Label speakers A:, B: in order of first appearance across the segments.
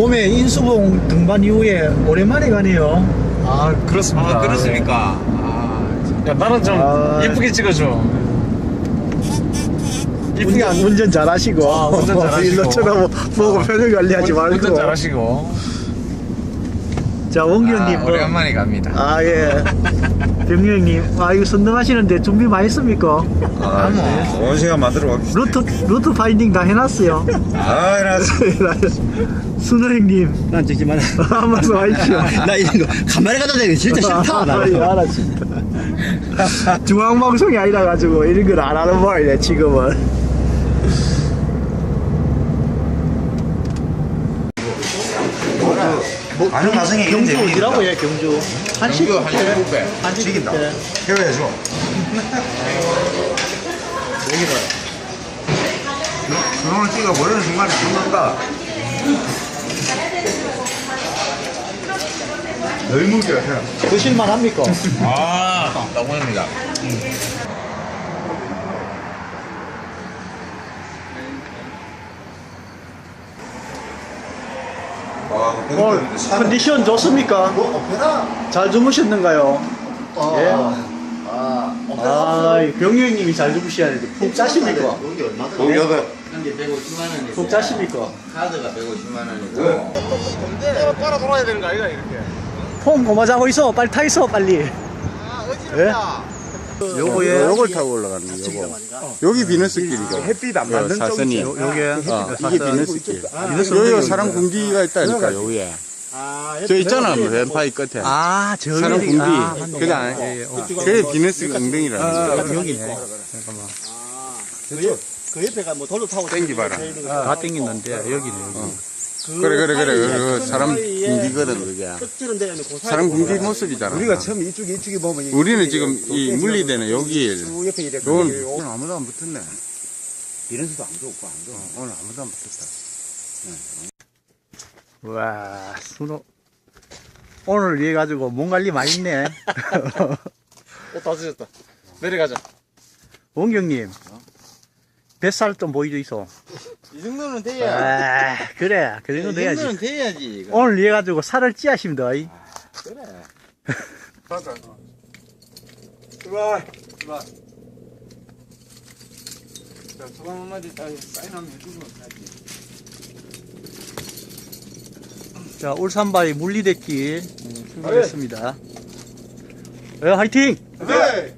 A: 봄에 인수봉 등반 이후에 오랜만에 가네요.
B: 아 그렇습니다.
C: 아 그렇습니까? 아,
B: 야, 나는 좀
A: 아.
B: 이쁘게 찍어줘. 이쁘게 안
A: 운전 잘하시고
B: 아, 운전 잘하시고.
A: 일로 쳐다보고 표정 관리하지 말고.
B: 운전 잘하시고.
A: 자 원기현님
C: 아,
A: 뭐-
C: 오랜만에 갑니다.
A: 아 예. 병영님, 아 이거 선동하시는데 준비 많이 했습니까?
C: 아, 뭐.
D: 좋은 시간 만들어 갑시다.
A: 루트 루트 파인딩 다 해놨어요.
D: 아, 이라서.
A: 순호 형님,
E: 난 찍지 마라.
A: 한 말씀 하십시오.
E: 나 이런 거 가만히 갖다 대는 거 진짜 싫다. 나.
A: 아, 예, 알았습니다. 중앙방송이 아니라 가지고 이런 걸 안 하는 모양이네 지금은.
D: 아는 가성이 이런
A: 경주
D: 재미있다.
A: 어디라고 해 경주? 한식
C: 경주 한식 뷔페.
A: 한식
D: 죽인다.
A: 뷔페.
D: 해외야죠. 그놈을 찍어 버리는 순간에 죽는다. 널 물게 그냥.
A: 드실만 합니까?
C: 아, 너무합니다.
D: 와,
A: 오늘 컨디션 좋습니까? 잘 주무셨는가요? 예? 아, 병영님이 잘 주무셔야 되는데 푹 자십니까?
D: 동료들.
C: 현재 150만 원이세요.
A: 푹 자십니까?
C: 카드가 150만 원이고.
B: 따라 돌아야 되는 거 아이가 이렇게.
A: 폼 고마 자고 있어. 빨리 타 있어, 빨리. 예? 요거 예.
F: 요걸 타고 올라가는 거 요거. 여기 비너스 길이죠.
A: 햇빛 안
F: 맞는 사선이.
A: 요, 요게
F: 어, 이게 비너스 길. 여기 사람 군기가 있다니까 여기에 저 있잖아 뭐 왼파이 끝에.
A: 아, 저
F: 사람 군기.
A: 아, 맞네.
F: 그게 안
A: 예, 예. 어.
F: 그게 비너스 엉덩이라는
A: 아,
F: 거야
A: 여기네.
E: 그 옆에가 뭐 돌로 타고
F: 땡기 봐라
A: 다 땡겼는데 여기네. 여기.
F: 그래 그래 그래. 그 사람 군기거든 그게.
E: 찌는 데는 그
F: 사람 군기 모습이잖아.
E: 우리가 처음 이쪽에 이쪽에 보면 이-
F: 우리는 지금 이 물리대는 여기
E: 쭉 옆에 이래.
F: 오늘 오늘 아무도 안 붙었네.
E: 이런 수도 안 좋고 안 좋고
F: 오늘 아무도 안 붙었다.
A: 와, 순호. 오늘 위해 가지고 몸 관리 많이 했네.
B: 옷다 찢었다. 내려가자.
A: 원경님. 뱃살 좀 보여줘 있어.
C: 이 정도는 돼야.
A: 아, 그래. 그 정도
C: 이
A: 돼야지.
C: 정도는 돼야지. 이거.
A: 오늘 위해 가지고 살을 찌하십니다. 이.
B: 가자.
D: 출발.
C: 자, 소감 한마디 딱 사인 한번 해주고 가지.
A: 자, 울산바위 물리대길 음, 출발했습니다. 예, 화이팅!
D: 네.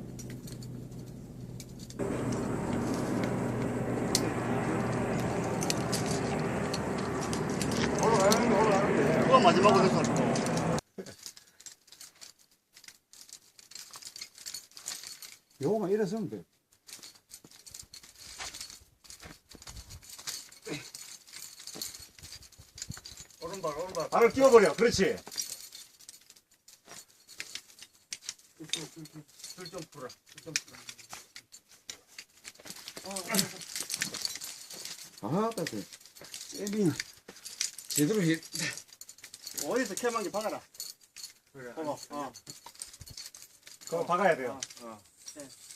E: 마지막으로 해서
D: 요거만 이랬으면 돼.
B: 오른발 오른발.
D: 발을 끼워버려. 그렇지.
B: 줄좀 풀어. 줄좀 풀어.
D: 아, 따뜻해. 제대로 해.
E: 어디서 게 박아라
B: 그래.
E: 그거 어
D: 그거 박아야 돼요.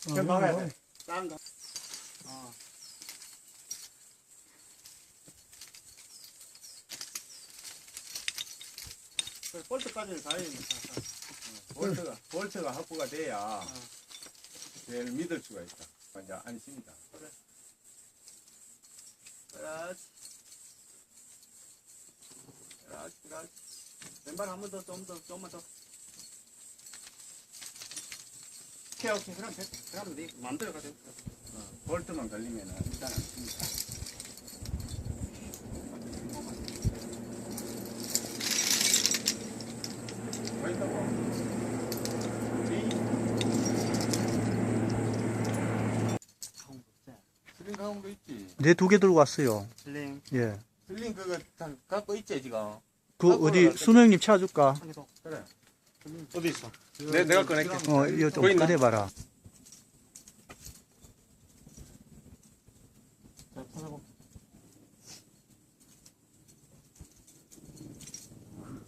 D: 그거 박아야 돼.
E: 딴거 볼트까지는 다 해야
D: 볼트가, 볼트가 확보가 돼야 제일 믿을 수가 있다. 이제 안심이다.
E: 그렇지 그렇지 그렇지 왼발 한 번 더 좀 더 좀만 더 오케이 오케이 그럼 돼 그럼 네 마음대로 가돼
D: 볼트만 걸리면 일단 안심이다.
C: 슬링 가운도 있지.
A: 네 두 개 들고 왔어요.
E: 슬링
A: 예.
C: 슬링 그거 다 갖고 있지 지금.
A: 그 어디 순호 형님 찾아줄까?
E: 어디 있어
B: 내 내가 꺼낼게.
A: 어, 이거 좀
B: 보인다?
A: 꺼내봐라.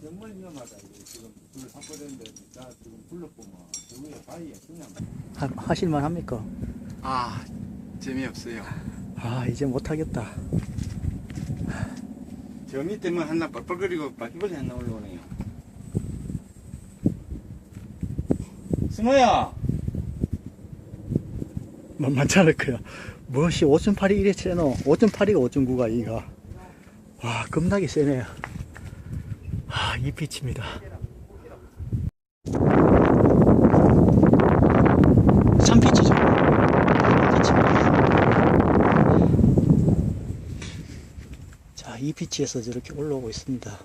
D: 정말 위험하다. 이게 지금 불 확보되는데 나 지금 불러보면 저 위에 바위에 그냥
A: 하, 하실만 합니까?
C: 아, 재미없어요.
A: 아, 이제 못하겠다.
C: 저 밑에만 하나 뻘뻘거리고 바퀴벌레 하나 올라오네요. 승호야,
A: 만만치 않을 거야. 무엇이 5.8이 이래 세노? 5.8이가 5.9가 이가. 와, 겁나게 세네. 아, 이 빛입니다. 산빛이죠. 자, 이 빛에서 저렇게 올라오고 있습니다.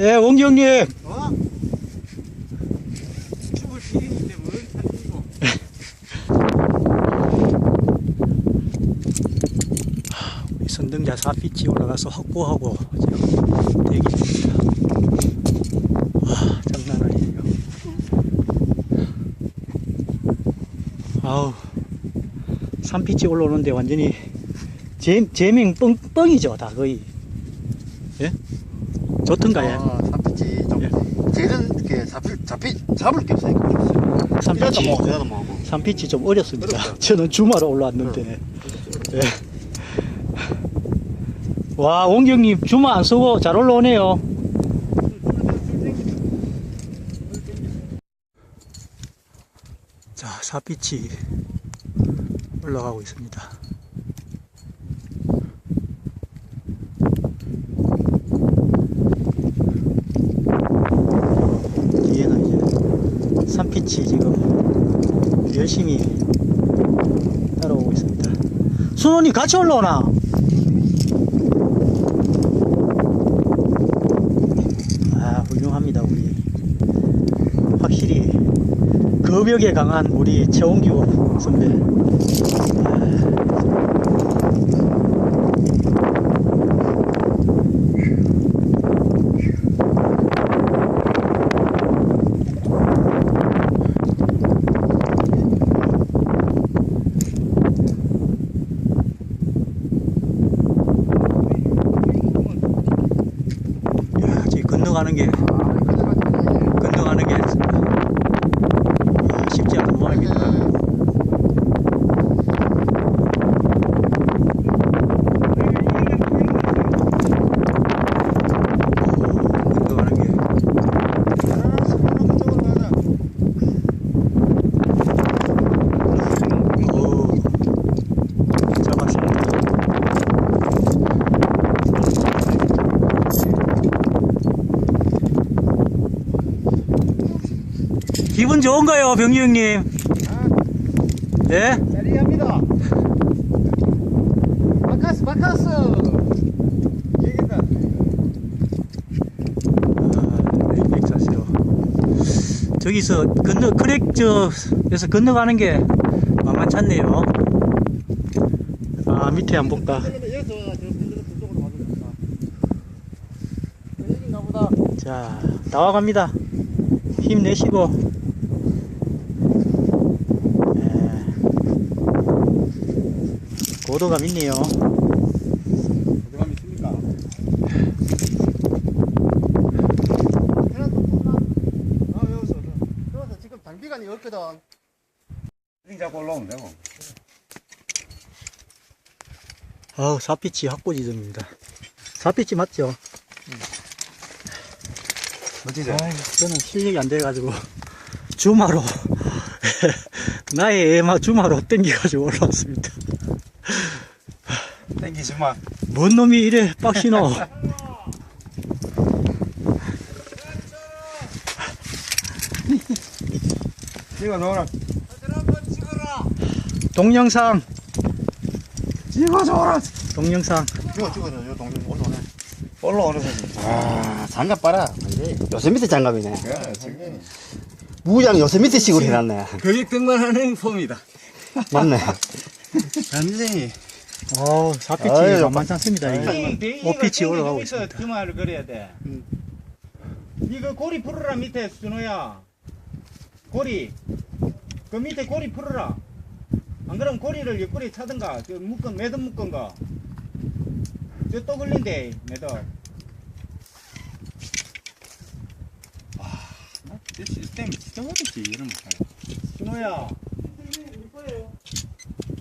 A: 예, 원기 형님.
C: 죽을 시인인데 뭘 살리고.
A: 우리 선등자 사빛이 올라가서 확보하고 지금 대기 중입니다. 와, 장난 아니에요. 아우, 산빛이 올라오는데 완전히 제, 제명 뻥, 뻥이죠, 다 거의. 예? 좋던가요?
E: 아, 산피치 좀 쟤는 이렇게 잡힐 잡힐 잡을 게 없으니까
A: 산빛이,
E: 뭐뭐 하고.
A: 산빛이 좀 어렵습니다. 저는 주말에 올라왔는데. 예. 와, 원경님 주말 안 쓰고 잘 올라오네요. 자, 사빛이 올라가고 있습니다. 뒤에는 이제 산빛이 지금 열심히 따라오고 있습니다. 순원이 같이 올라오나? 아, 훌륭합니다, 우리. 확실히 거벽에 강한 우리 최홍규 선배. 야, 건너가는 게, 건너가는 게 야, 쉽지 않은 모양입니다. 건너가는 게. 오, 잡았습니다. 기분 좋은가요, 병기 형님? 예?
E: 자리합니다. 바카스 바카스.
C: 얘기다.
A: 아, 렉렉 자세로. 저기서 건너, 크랙 저에서 건너가는 게 만만치 않네요. 아, 밑에 안 볼까? 자, 나와갑니다. 힘내시고. 고도감 있네요.
C: 어디가 있습니까?
E: 아 여기서 여기서 지금 단비간이 없거든.
C: 링 잡고 올라오면 되고.
A: 아우, 사피치 확보 지점입니다. 사피치 맞죠?
C: 멋지죠?
A: 아이, 저는 실력이 안 돼가지고 주마로 나의 애마 주마로 땡겨가지고 올라왔습니다.
C: 마.
A: 뭔 놈이 이래 빡시노?
C: 찍어 놓으라.
A: 동영상,
C: 찍어 줘라.
A: 동영상.
E: 찍어 찍어 요 동네 올라오네.
C: 올라오는 거지.
E: 아 장갑 봐라. 요새 밑에 장갑이네.
C: 그래, 지금.
E: 무장 요새 밑에 식으로 해놨네.
C: 교육 등만 하는 폼이다.
E: 맞네.
C: 완전히.
A: 어우, 사피치
E: 아유,
A: 만만치 않습니다. 이게. 오피치 올라가고 있습니다.
C: 그 말을 그래야 돼. 이거 고리 풀어라 밑에 준호야. 고리. 그 밑에 고리 풀어라. 안 그러면 고리를 옆구리 차든가. 저 묶은 매듭 묶은 거. 저또 걸린대 매듭. 아, 저 시스템 진짜 어렵지 이런 거. 준호야.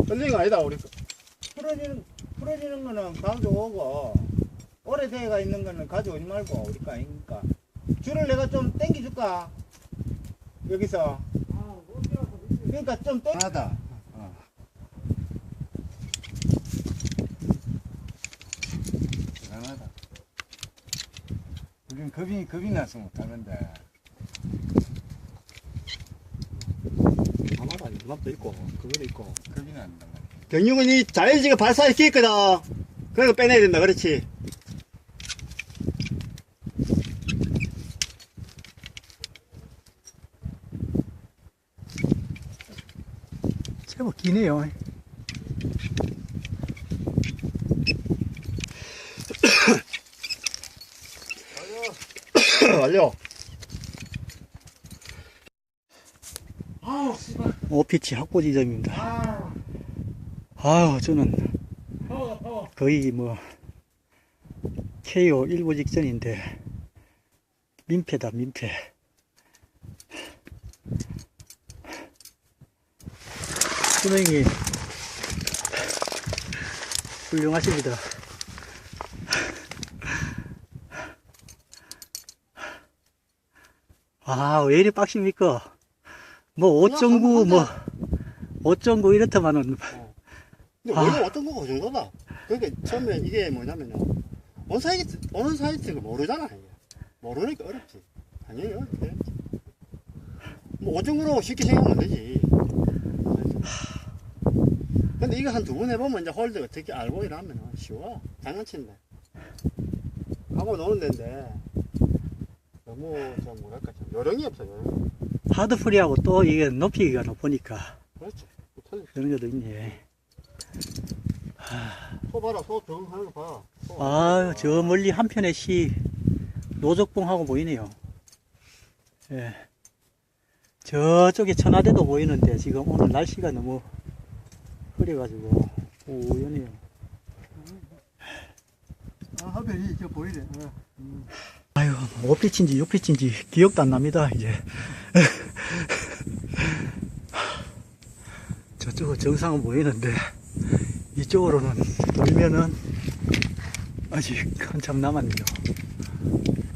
E: 걸린 거 아니다 우리.
C: 풀어지는 풀어지는 거는 강조 오고 오래돼가 있는 거는 가져오지 말고 우리 거 아니니까 줄을 내가 좀 당겨줄까 여기서 그러니까 좀 땡.
E: 하다.
D: 대단하다. 우린 겁이, 겁이 나서 못하는데.
A: 아마도 이만도 있고 그거도 있고
D: 겁이 말이야.
E: 경육은 이 자연지가 발사시켰거든. 그래서 빼내야 된다. 그렇지.
A: 제법 기네요
E: 완료.
A: 오피치 확보 지점입니다 아 유 저는 거의 뭐 KO 일부 직전인데 민폐다 민폐. 수명이 훌륭하십니다. 아 왜 이리 빡십니까? 뭐 5.9 뭐 5.9 이렇다마는
E: 근데
A: 아.
E: 원래 어떤 거가 그 정도다. 그러니까 처음에 이게 뭐냐면요. 어느 사이트, 어느 사이트가 모르잖아. 이게. 모르니까 어렵지. 당연히 어렵지. 뭐 오정으로 쉽게 생각하면 되지. 근데 이거 한 두 번 해보면 이제 홀드가 어떻게 알고 이러면 쉬워. 장난친데. 하고 노는 데인데. 너무 좀 뭐랄까 좀 요령이 없어 요령.
A: 하드프리하고 또 이게 높이가 높으니까
E: 그렇지.
A: 그런 것도 있네
E: 소 봐라 소 적응하는 거 봐. 소
A: 아유 저 멀리 한편의 시 노적봉하고 보이네요. 예. 저쪽에 천하대도 보이는데 지금 오늘 날씨가 너무 흐려가지고 오연해요.
E: 아 하별이 저 보이네.
A: 아유 5피치인지 6피치인지 기억도 안 납니다 이제. 저쪽은 정상은 보이는데 이쪽으로는 돌면은 아직 한참 남았네요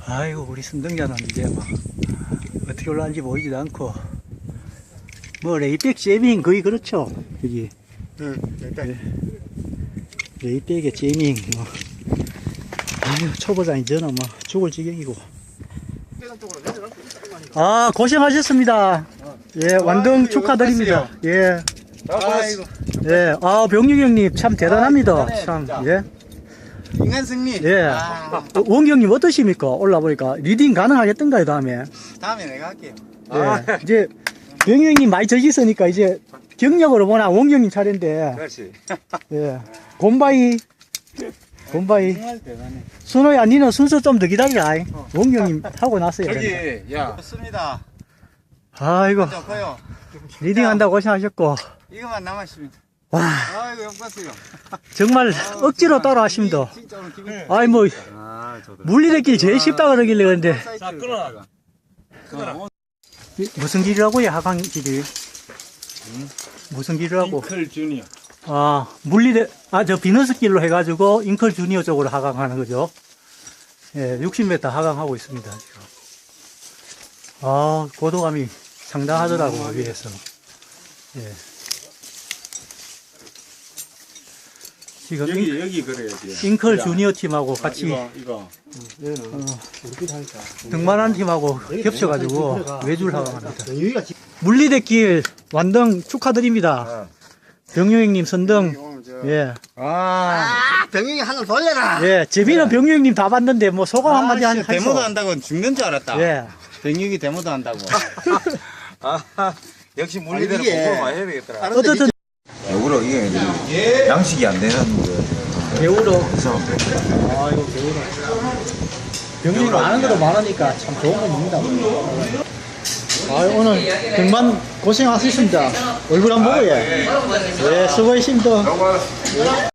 A: 아이고 우리 순등자는 이제 막 어떻게 올라가는지 보이지도 않고 뭐 레이백 제밍 거의 그렇죠 여기
E: 응. 일단
A: 레이백의 제밍 뭐 아유 초보자인 저는 뭐 죽을 지경이고. 아 고생하셨습니다. 예 완등 축하드립니다. 예.
C: 아이고
A: 예. 아 병육 형님 참 대단합니다.
C: 아, 대단해,
A: 참.
C: 진짜.
A: 예.
C: 인간 승리.
A: 예.
C: 아,
A: 어, 원경님 어떠십니까? 올라보니까 리딩 가능하겠던가요 다음에?
C: 다음에 내가 할게요.
A: 예. 이제 병육 형님 많이 젖있으니까 이제 경력으로 보나 원경님 차례인데.
C: 그렇지.
A: 예. 곰바이. 곰바이.
C: 정말 대단해.
A: 순호야 니는 순서 좀 더 기다리라. 원경님 하고 났어요.
C: 저기 야. 좋습니다. 커요.
A: 리딩 한다고 고생하셨고.
C: 이거만 남았습니다.
A: 와
C: 아이고 영광스요.
A: 정말 억지로 따라하십니다.
C: 진짜 오늘 기분.
A: 아이 뭐
C: 아 저도.
A: 물리대길 제일 쉽다 그러길래 근데
C: 자 끊어. 끊어.
A: 이- 무슨 길이라고요 하강 길이 무슨 길이라고
D: 잉클 주니어.
A: 아 물리대 아 저 비너스 길로 해가지고 잉클 주니어 쪽으로 하강하는 거죠 예 60m 하강하고 있습니다 지금 아 고도감이 상당하더라고 위에서 예 지금 잉,
D: 여기, 여기 그래야지.
A: 잉클
D: 야.
A: 주니어 팀하고 같이
D: 이거, 이거.
A: 등만한 팀하고 겹쳐가지고 외줄 하강합니다
E: 여기가 지-
A: 물리대길 완등 축하드립니다. 병유행님 선등.
E: 오늘 저
A: 예.
C: 아.
E: 병영이 하나 돌려라.
A: 예. 제비는 병유행님 다 봤는데 뭐 소감 한마디 하- 하시죠.
C: 데모도 한다고 죽는 줄 알았다.
A: 예.
C: 백육이 데모도 한다고. 아, 역시
E: 물리대로 공부를 많이
C: 해야 되겠더라.
A: 어쨌든
G: 역으로 이게 양식이 안 되는 거예요.
A: 배우러. 아 이거 배우러. 병유행 아는 것도 많으니까 참 좋은 거 먹는다. 아 오늘 백만 고생하셨습니다. 얼굴 한번 보고 예. 예 수고하셨습니다.